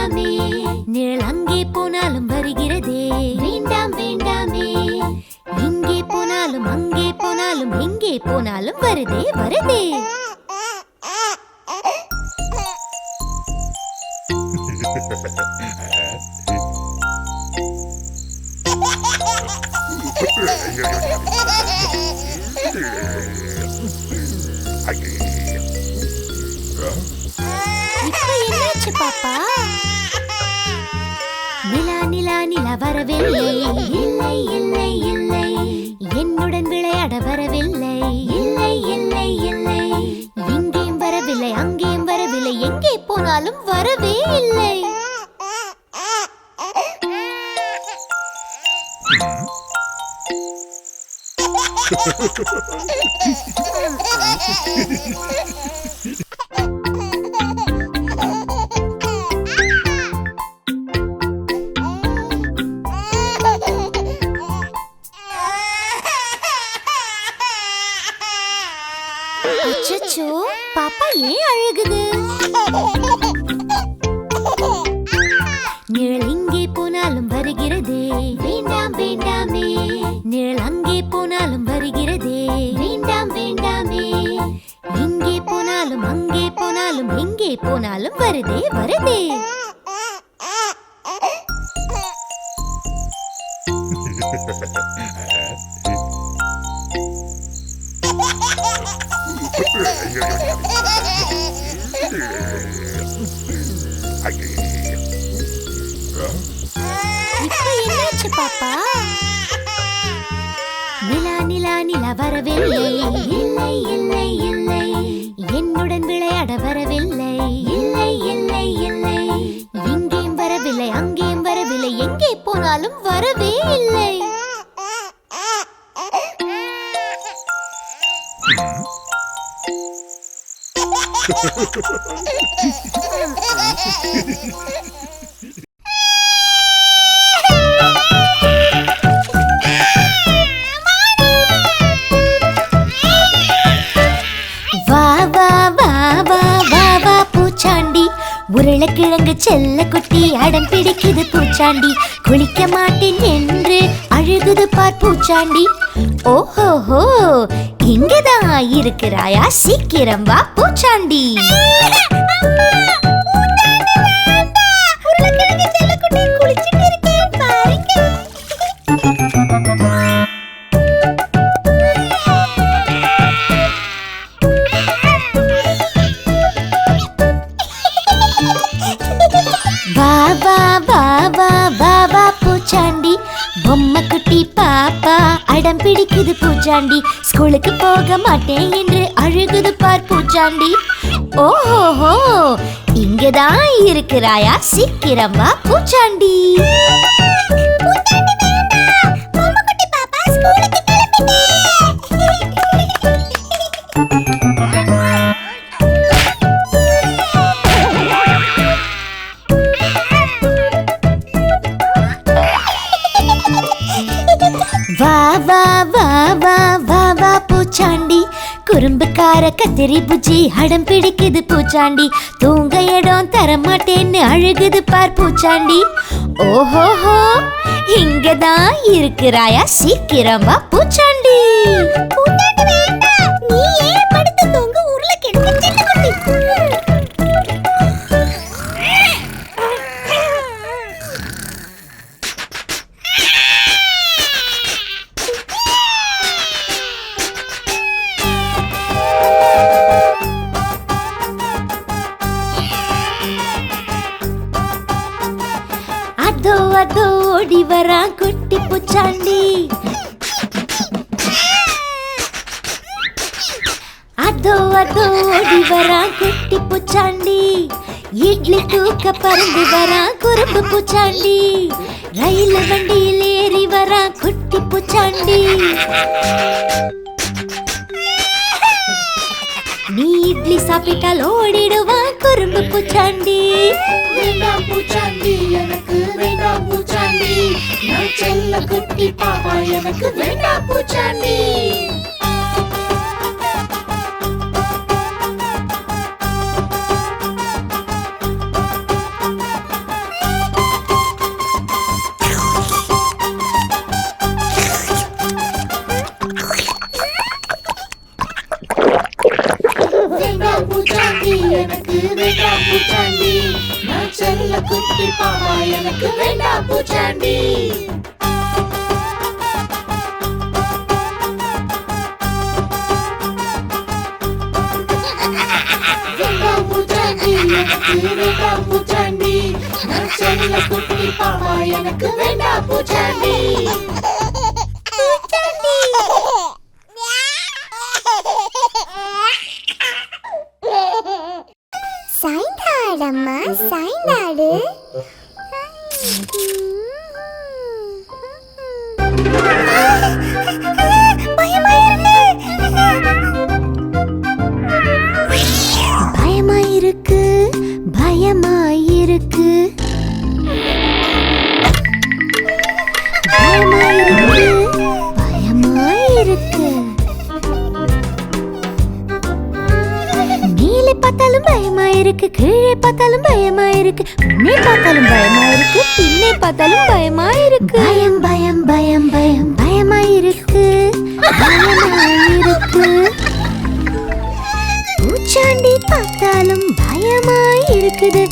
வேண்டாம். நிழல் அங்கே போனாலும் வருகிறதே. வேண்டாம் வேண்டாமே. இங்கே போனாலும் அங்கே போனாலும் எங்கே போனாலும் வருதே வருதே. இப்ப என்னாச்சு பாப்பா? நிலா நிலா வரவில்லை. இல்லை இல்லை இல்லை. என்னுடன் விளையாட வரவில்லை. இல்லை இல்லை இல்லை. இங்கேயும் வரவில்லை அங்கேயும் வரவில்லை. எங்கே போனாலும் வரவே இல்லை. அச்சச்சோ வேண்டாம் வேண்டாமே. இங்கே போனாலும் அங்கே போனாலும் எங்கே போனாலும் வருதே வருதே. இப்ப என்னாச்சு பாப்பா? வரவில்லை இல்லை இல்லை இல்லை. என்னுடன் விளையாட வரவில்லை இல்லை இல்லை இல்லை. இங்கேயும் வரவில்லை அங்கேயும் வரவில்லை. எங்கே போனாலும் வரவே இல்லை. வா செல்ல குட்டி அடம் பிடிக்குது பூச்சாண்டி. குளிக்க மாட்டேன் என்று அழுகுது பார் பூச்சாண்டி. ஓஹோஹோ இங்கதான் இருக்கிறாயா? சீக்கிரம் வா பூச்சாண்டி. பார் ஓஹோஹோ. இங்கதான் இருக்கிறாயா சீக்கிரம் வா பூச்சாண்டி. வா வா வா வா. குறும்புக்கார கத்திரி பூச்சி அடம் பிடிக்குது பூச்சாண்டி. தூங்க இடம் தர மாட்டேன்னு அழுகுது பார் பூச்சாண்டி. ஓஹோஹோ இங்கதான் இருக்கிறாயா சீக்கிரம் வா பூச்சாண்டி நீ ஏன் படுத்து ஓடி வரா குட்டி பூச்சாண்டி. அதோ அதோ ஓடி வரா குட்டி பூச்சாண்டி. இட்லி தூக்க பறந்து வரா குறும்பு பூச்சாண்டி. ரயில் வண்டியில் ஏறி வரா குட்டி பூச்சாண்டி. நீ இட்லி சாப்பிட்டால் ஓடிடுவான் குறும்பு பூச்சாண்டி. வேண்டாம் பூச்சாண்டி எனக்கு வேண்டாம் பூச்சாண்டி. நான் செல்ல குட்டி பாப்பா எனக்கு வேண்டாம் பூச்சாண்டி. எனக்கு வேண்டாம் பூச்சாண்டி. பூச்சாண்டி பூச்சாண்டி. பாவா எனக்கு வேண்டாம் பூச்சாண்டி. இருக்கு. பயமா பார்த்தாலும் பயமா இருக்கு கீழே பார்த்தாலும் பயமா இருக்கு முன்னே பார்த்தாலும் பயமா இருக்கு பின்னே பார்த்தாலும் பயமா இருக்கு. பயம் பயம் பயம் பயம். பயமா இருக்கு. பயமா இருக்கு. பூச்சாண்டி பார்த்தாலும் பயமாய் இருக்குது.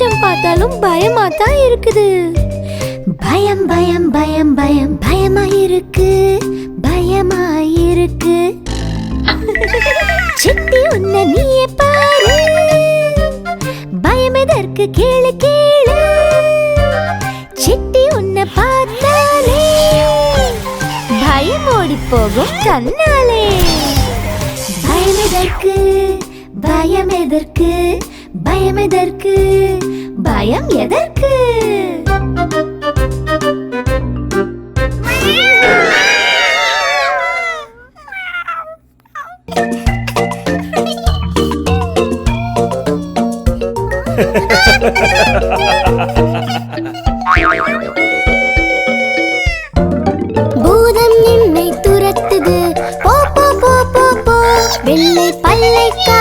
கொஞ்சம் பார்த்தாலும் பயமா தான் இருக்குது. பயம் பயம் பயம் பயம் பயமா இருக்கு பயமா இருக்கு சித்தி உன்ன நீயே பாரு. பயம் எதற்கு? கேளு கேளு. சித்தி உன்னை பார்த்தாலே பயம் ஓடி போகும் கண்ணாலே. பயம் எதற்கு? பயம் எதற்கு? பயம் எதற்கு? பயம் எதற்கு? பூதம் என்னை துரத்துது. போ போ போ போ. வெள்ளை பல்லைக்கா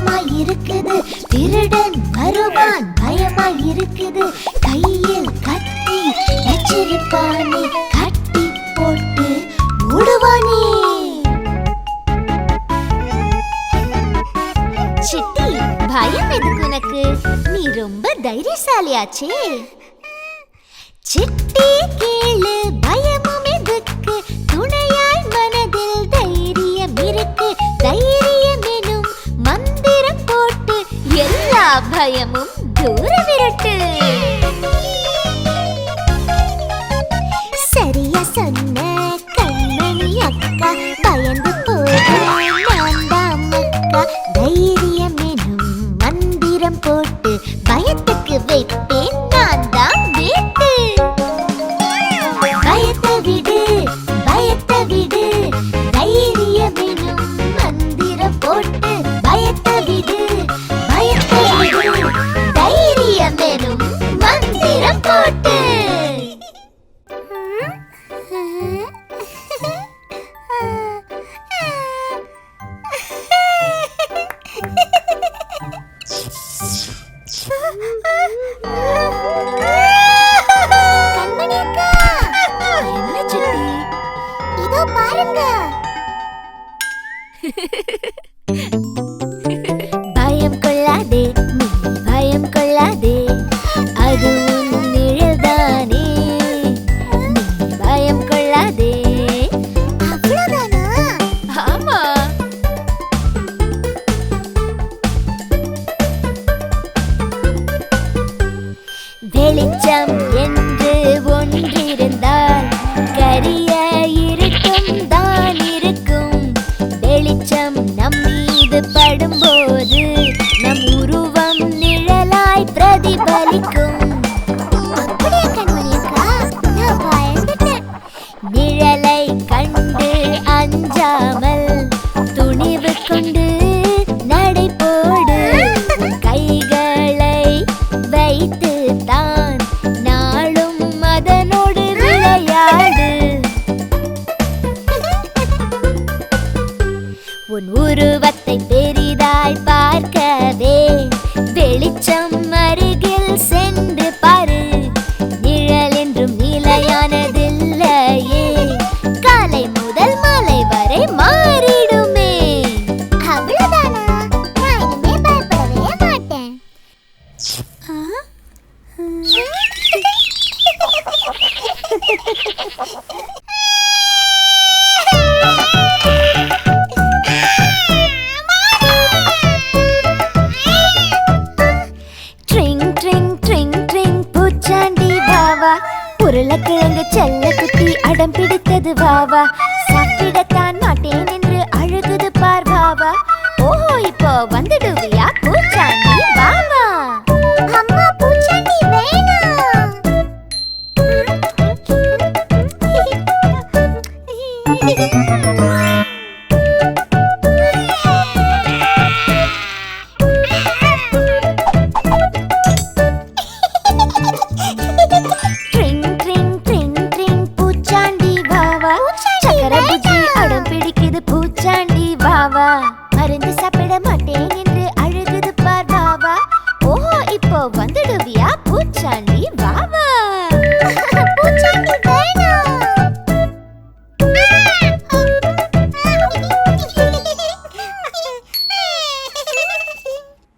பயமாய் இருக்குது. திருடன் வருவான் பயமா இருக்குது. கையில் கத்தி வச்சிருப்பானே கட்டி போட்டு மூடுவானே. சித்தி பயம் எதுக்கு உனக்கு? நீ ரொம்ப தைரியசாலியாச்சே. சிட்டி கேளு பயம் இதோ பாருங்க. 江边 Doraemon! எங்க செல்ல குட்டி அடம் பிடித்தது வாவா. சாப்பிடத்தான் மாட்டேன் என்று அழுகுது பார்வாவா ஓஹோ இப்போ வந்து